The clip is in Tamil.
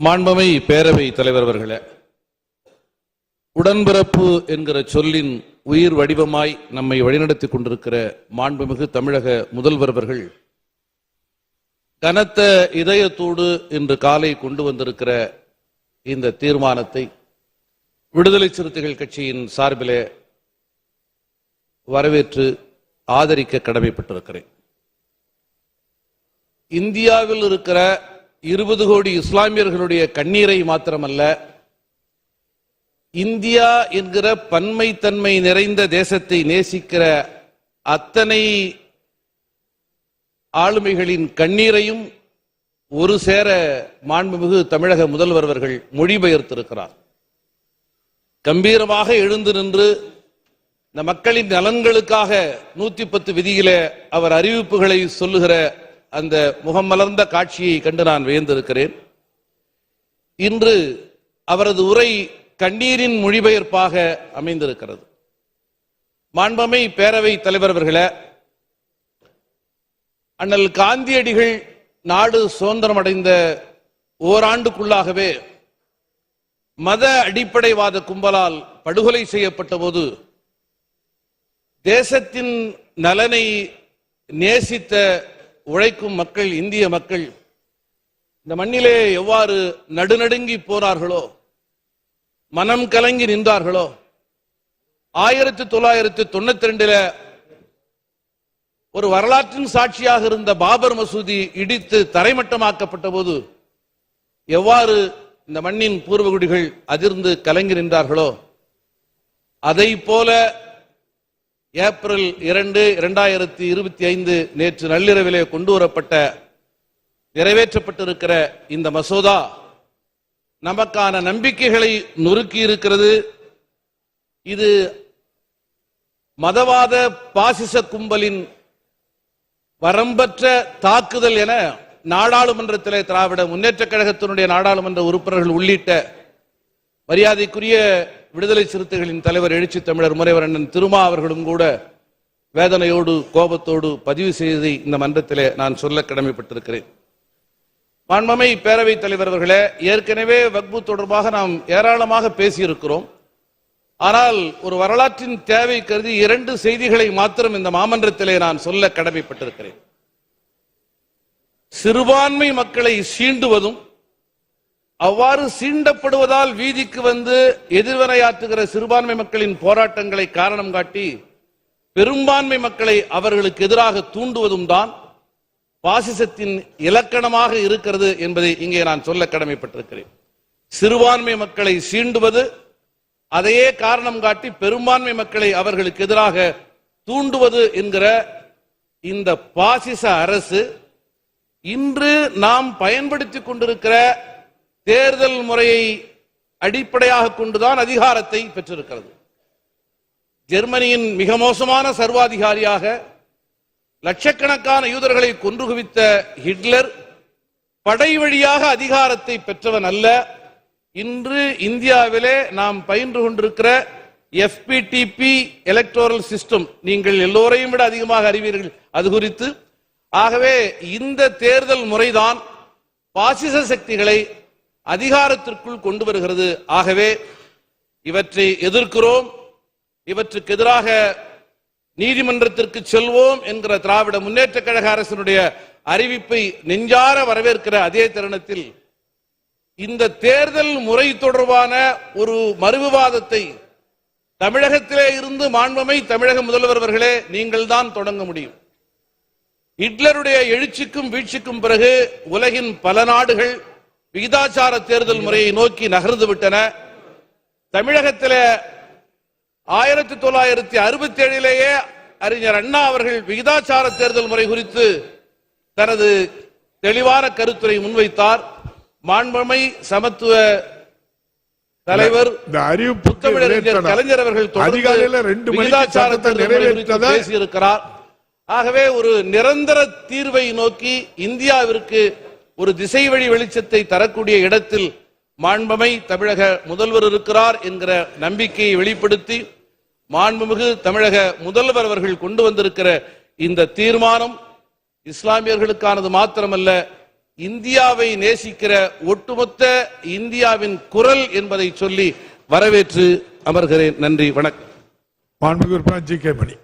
மாண்பமை பேரவை தலைவர் அவர்களே உடன்பிறப்பு என்கிற சொல்லின் உயிர் வடிவமாய் நம்மை வழிநடத்தி கொண்டிருக்கிற மாண்புமிகு தமிழக முதல்வர் அவர்கள் கனத்த இதயத்தோடு இன்று காலை கொண்டு வந்திருக்கிற இந்த தீர்மானத்தை விடுதலை சிறுத்தைகள் கட்சியின் சார்பிலே வரவேற்று ஆதரிக்க கடமைப்பட்டிருக்கிறேன். இந்தியாவில் இருக்கிற இருபது கோடி இஸ்லாமியர்களுடைய கண்ணீரை மாத்திரமல்ல இந்தியா என்கிற பன்மைத்தன்மை நிறைந்த தேசத்தை நேசிக்கிற அத்தனை ஆளுமைகளின் கண்ணீரையும் ஒரு சேர மாண்புமிகு தமிழக முதல்வர் அவர்கள் மொழிபெயர்த்திருக்கிறார். கம்பீரமாக எழுந்து நின்று இந்த மக்களின் நலன்களுக்காக நூத்தி பத்து விதியில அவர் அறிவிப்புகளை சொல்லுகிற அந்த முகமலர்ந்த காட்சியை கண்டு நான் வியந்திருக்கிறேன். இன்று அவரது உரை கண்ணீரின் மொழிபெயர்ப்பாக அமைந்திருக்கிறது. மாண்பமை பேரவை தலைவர் அவர்களே அண்ணல் காந்தியடிகள் நாடு சுதந்திரம் அடைந்த ஓராண்டுக்குள்ளாகவே மத அடிப்படைவாத கும்பலால் படுகொலை செய்யப்பட்ட போது தேசத்தின் நலனை நேசித்த உழைக்கும் மக்கள் இந்திய மக்கள் இந்த மண்ணிலே எவ்வாறு நடுநடுங்கி போனார்களோ மனம் கலங்கி நின்றார்களோ ஆயிரத்தி தொள்ளாயிரத்தி தொண்ணூத்தி ரெண்டுல ஒரு வரலாற்றின் சாட்சியாக இருந்த பாபர் மசூதி இடித்து தரைமட்டமாக்கப்பட்ட போது எவ்வாறு இந்த மண்ணின் பூர்வகுடிகள் அதிர்ந்து கலங்கி நின்றார்களோ அதை போல ஏப்ரல் இரண்டு இரண்டாயிரத்தி இருபத்தி ஐந்து நேற்று நள்ளிரவிலே கொண்டு வரப்பட்ட நிறைவேற்றப்பட்டிருக்கிற இந்த மசோதா நமக்கான நம்பிக்கைகளை நொறுக்கி இருக்கிறது. இது மதவாத பாசிச கும்பலின் வரம்பற்ற தாக்குதல் என நாடாளுமன்றத்திலே திராவிட முன்னேற்ற கழகத்தினுடைய நாடாளுமன்ற உறுப்பினர்கள் உள்ளிட்ட மரியாதைக்குரிய விடுதலை சிறுத்தைகளின் தலைவர் எழுச்சி தமிழர் முறைவர் திருமா அவர்களும் கூட வேதனையோடு கோபத்தோடு பதிவு செய்ததை இந்த மன்றத்திலே நான் சொல்ல கடமைப்பட்டிருக்கிறேன். மாண்பமை பேரவைத் தலைவர் அவர்களே ஏற்கனவே வக்பு தொடர்பாக நாம் ஏராளமாக பேசியிருக்கிறோம். ஆனால் ஒரு வரலாற்றின் தேவை கருதி இரண்டு செய்திகளை மாத்திரம் இந்த மாமன்றத்திலே நான் சொல்ல கடமைப்பட்டிருக்கிறேன். சிறுபான்மை மக்களை சீண்டுவதும் அவ்வாறு சீண்டப்படுவதால் வீதிக்கு வந்து எதிர்வினையாற்றுகிற சிறுபான்மை மக்களின் போராட்டங்களை காரணம் காட்டி பெரும்பான்மை மக்களை அவர்களுக்கு எதிராக தூண்டுவதும் தான் பாசிசத்தின் இலக்கணமாக இருக்கிறது என்பதை இங்கே நான் சொல்ல கடமைப்பட்டிருக்கிறேன். சிறுபான்மை மக்களை சீண்டுவது அதையே காரணம் காட்டி பெரும்பான்மை மக்களை அவர்களுக்கு எதிராக தூண்டுவது என்கிற இந்த பாசிச அரசு இன்று நாம் பயன்படுத்திக் கொண்டிருக்கிற தேர்தல் முறையை அடிப்படையாக கொண்டுதான் அதிகாரத்தை பெற்றிருக்கிறது. ஜெர்மனியின் மிக மோசமான சர்வாதிகாரியாக லட்சக்கணக்கான யூதர்களை கொன்று குவித்த ஹிட்லர் படை வழியாக அதிகாரத்தை பெற்றவன் அல்ல. இன்று இந்தியாவிலே நாம் பயின்று கொண்டிருக்கிற எஃபிடிபி எலக்டோரல் சிஸ்டம் நீங்கள் எல்லோரையும் விட அதிகமாக அறிவீர்கள். அது குறித்து. ஆகவே இந்த தேர்தல் முறைதான் பாசிச சக்திகளை அதிகாரத்திற்குள் கொண்டு வருகிறது. ஆகவே இவற்றை எதிர்க்கிறோம். இவற்றுக்கு எதிராக நீதிமன்றத்திற்கு செல்வோம் என்கிற திராவிட முன்னேற்ற கழக அரசினுடைய அறிவிப்பை நெஞ்சார வரவேற்கிற அதே தருணத்தில் இந்த தேர்தல் முறை தொடர்பான ஒரு மறுவிவாதத்தை தமிழகத்திலே இருந்து மாண்பமை தமிழக முதல்வர் அவர்களே நீங்கள் தான் தொடங்க முடியும். ஹிட்லருடைய எழுச்சிக்கும் வீழ்ச்சிக்கும் பிறகு உலகின் பல நாடுகள் விகிதாச்சார தேர்தல் முறையை நோக்கி நகர்ந்து விட்டன தமிழகத்திலே ஆயிரத்தி தொள்ளாயிரத்தி அறுபத்தி ஏழிலேயே அறிஞர் அண்ணா அவர்கள் விகிதாச்சார தேர்தல் முறை குறித்து தனது தெளிவான கருத்துரை முன்வைத்தார் மாண்புமை சமத்துவ தலைவர் விளைத்தனர். கலைஞர் அவர்கள் தொடர்ந்து அதிகாலையில ரெண்டு மணிக்கு விகிதாச்சார சட்டத்தை தேர்தல் முறை குறித்து நிறைவேற்றதை பேசியிருக்கிறார் ஆகவே ஒரு நிரந்தர தீர்வை நோக்கி இந்தியாவிற்கு ஒரு திசை வழி வெளிச்சத்தை தரக்கூடிய இடத்தில் மாண்பமை தமிழக முதல்வர் இருக்கிறார் என்கிற நம்பிக்கையை வெளிப்படுத்தி மாண்புமிகு தமிழக முதல்வர் அவர்கள் கொண்டு வந்திருக்கிற இந்த தீர்மானம் இஸ்லாமியர்களுக்கானது மாத்திரமல்ல இந்தியாவை நேசிக்கிற ஒட்டுமொத்த இந்தியாவின் குரல் என்பதை சொல்லி வரவேற்று அமர்கிறேன். நன்றி வணக்கம். மாண்புமிகு உறுப்பினர் ஜி கே மணி.